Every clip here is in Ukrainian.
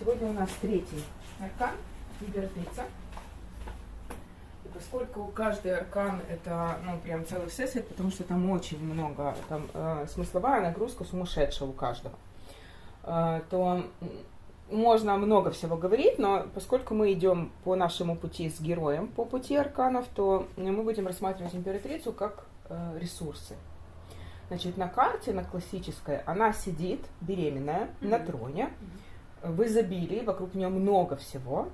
Сегодня у нас третий аркан, императрица. И поскольку каждый аркан это, ну, прям целый всесвет, потому что там очень много, там э, смысловая нагрузка сумасшедшая у каждого, э, то можно много всего говорить, но поскольку мы идем по нашему пути с героем, по пути арканов, то мы будем рассматривать императрицу как э, ресурсы. Значит, на карте, на классической, она сидит беременная на Мгм. троне, в изобилии, вокруг нее много всего,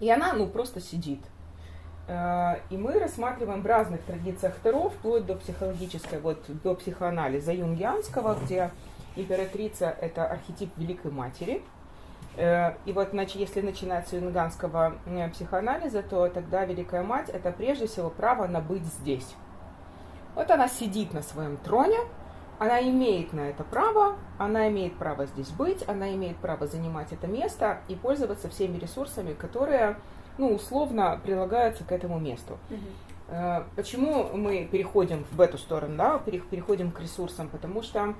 и она, ну, просто сидит. Э, И мы рассматриваем в разных традициях Таро, вплоть до психологической, вот до психоанализа юнгианского, где императрица – это архетип Великой Матери. Э, И вот, значит, если начинать с юнганского психоанализа, то тогда Великая Мать – это прежде всего право на быть здесь. Вот она сидит на своем троне, она имеет на это право, она имеет право здесь быть, она имеет право занимать это место и пользоваться всеми ресурсами, которые, ну, условно прилагаются к этому месту. Э, Почему мы переходим в эту сторону, да, пере- переходим к ресурсам? Потому что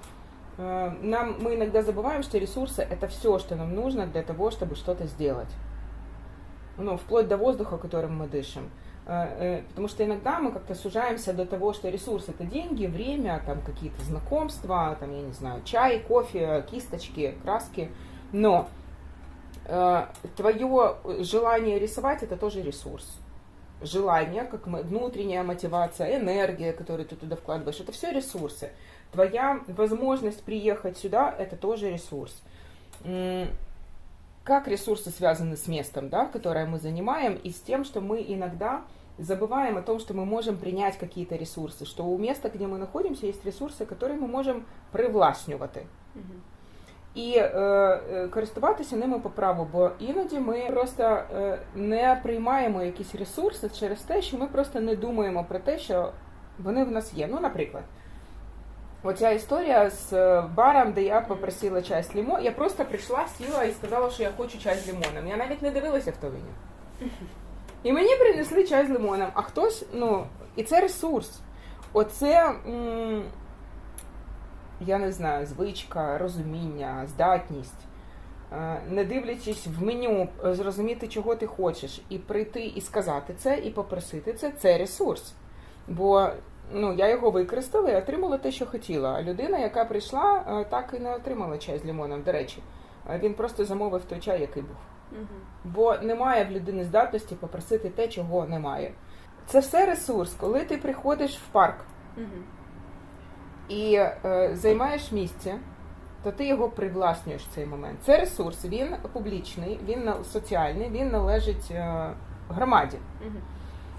э, нам, мы иногда забываем, что ресурсы это все, что нам нужно для того, чтобы что-то сделать. Ну, вплоть до воздуха, которым мы дышим. Э, э, Потому что иногда мы как-то сужаемся до того, что ресурс это деньги, время, там какие-то знакомства, там, я не знаю, чай, кофе, кисточки, краски. Но э, твое желание рисовать это тоже ресурс желание, как мы, внутренняя мотивация, энергия, которую ты туда вкладываешь, это все ресурсы. Твоя возможность приехать сюда, это тоже ресурс. М, Как ресурсы связаны с местом, да, которое мы занимаем, и с тем, что мы иногда забываем о том, что мы можем принять какие-то ресурсы, что у места, где мы находимся, есть ресурси, которые ми можемо привласнювати. І е, е, користуватися ними по праву, бо іноді ми просто е, не приймаємо якісь ресурси через те, що ми просто не думаємо про те, що вони в нас є. Ну, наприклад, оця історія з е, баром, де я попросила чай з лимоном. Я просто прийшла, сіла і сказала, що я хочу чай з лимоном. Я навіть не дивилася, хто він. І мені принесли чай з лимоном, а хтось, ну, і це ресурс. Оце. м, я не знаю, звичка, розуміння, здатність, е, не дивлячись в меню, е, зрозуміти, чого ти хочеш, і прийти і сказати це, і попросити це, це ресурс. Бо ну, я його використала і отримала те, що хотіла. А людина, яка прийшла, е, так і не отримала чай з лимоном. До речі, Е, він просто замовив той чай, який був. Бо немає в людини здатності попросити те, чого немає. Це все ресурс, коли ти приходиш в парк і е, займаєш місце, то ти його привласнюєш в цей момент. Це ресурс, він публічний, він соціальний, він належить е, громаді.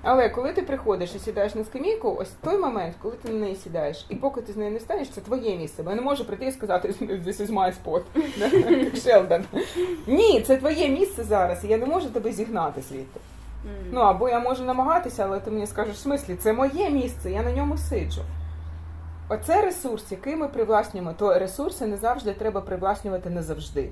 Але коли ти приходиш і сідаєш на скамійку, ось той момент, коли ти на неї сідаєш, і поки ти з нею не станеш, це твоє місце. Бо я не можу прийти і сказати This is my spot, як Шелдон. Ні, це твоє місце зараз, і я не можу тебе зігнати звідти. Ну або я можу намагатися, але ти мені скажеш, в смислі, це моє місце, я на ньому сиджу. Оце ресурс, який ми привласнюємо, то ресурси не завжди треба привласнювати не завжди.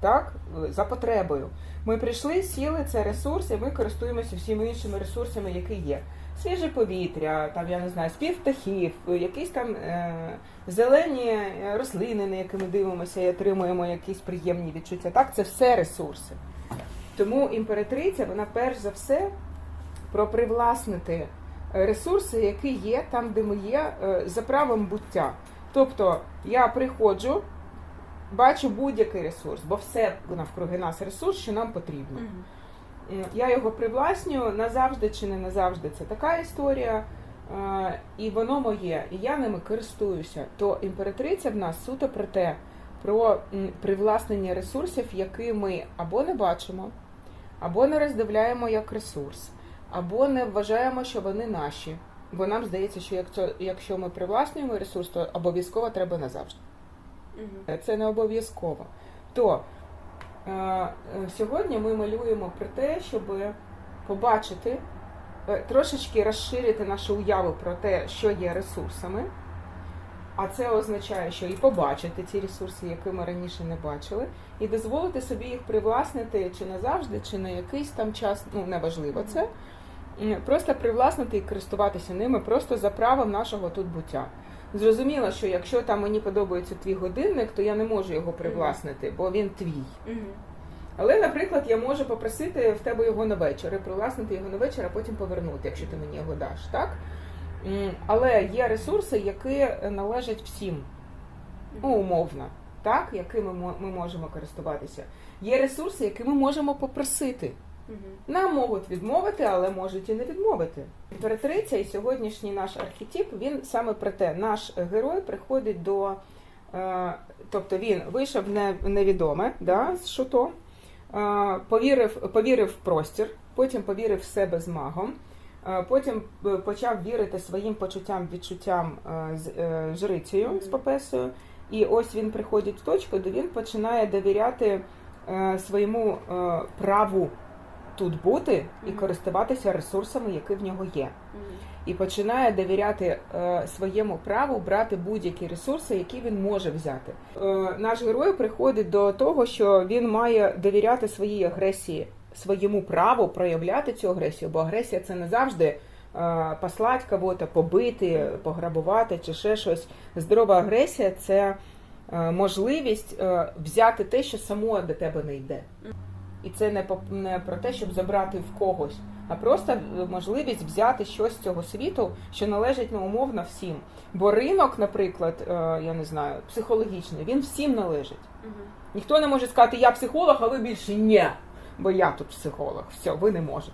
Так? За потребою. Ми прийшли, сіли, це ресурс, і ми користуємося всіми іншими ресурсами, які є. Свіже повітря, там, я не знаю, спів птахів, якісь там е- зелені е, рослини, на які ми дивимося і отримуємо якісь приємні відчуття. Так, це все ресурси. Тому імператриця, вона перш за все про привласнити е, ресурси, які є там, де ми є, е, за правом буття. Тобто я приходжу, бачу будь-який ресурс, бо все навкруги нас ресурс, що нам потрібно. М, Я його привласнюю назавжди чи не назавжди. Це така історія, е, і воно моє, і я ними користуюся. То імператриця в нас суто про те, про привласнення ресурсів, які ми або не бачимо, або не роздивляємо як ресурс, або не вважаємо, що вони наші. Бо нам здається, що якщо ми привласнюємо ресурс, то обов'язково треба назавжди. Це не обов'язково. То е, сьогодні ми малюємо про те, щоб побачити, е, трошечки розширити нашу уяву про те, що є ресурсами. А це означає, що і побачити ці ресурси, які ми раніше не бачили, і дозволити собі їх привласнити чи назавжди, чи на якийсь там час, ну неважливо це. Просто привласнити і користуватися ними просто за правом нашого тут буття. Зрозуміло, що якщо там мені подобається твій годинник, то я не можу його привласнити, бо він твій. Але, наприклад, я можу попросити в тебе його на вечір і привласнити його на вечір, а потім повернути, якщо ти мені його даш, так? Але є ресурси, які належать всім, ну, умовно, так, якими ми можемо користуватися. Є ресурси, які ми можемо попросити. Нам можуть відмовити, але можуть і не відмовити. Імператриця і сьогоднішній наш архетип, він саме про те, наш герой приходить до. Е, тобто він вийшов в невідоме да, з шуто, е, повірив, повірив в простір, потім повірив в себе з магом, е, потім почав вірити своїм почуттям, відчуттям з жрицею з Папесою. І ось він приходить в точку, де він починає довіряти своєму праву тут бути і користуватися ресурсами, які в нього є. І починає довіряти е, своєму праву брати будь-які ресурси, які він може взяти. Е, наш герой приходить до того, що він має довіряти своїй агресії, своєму праву проявляти цю агресію, бо агресія це не завжди. е, Послать кого-то, побити, пограбувати чи ще щось. Здорова агресія це е, можливість е, взяти те, що само до тебе не йде. І це не не про те, щоб забрати в когось, а просто можливість взяти щось з цього світу, що належить ну, умовно всім. Бо ринок, наприклад, е, я не знаю, психологічний, він всім належить. Угу. Ніхто не може сказати, я психолог, а ви більше ні. Бо я тут психолог. Все, ви не можете.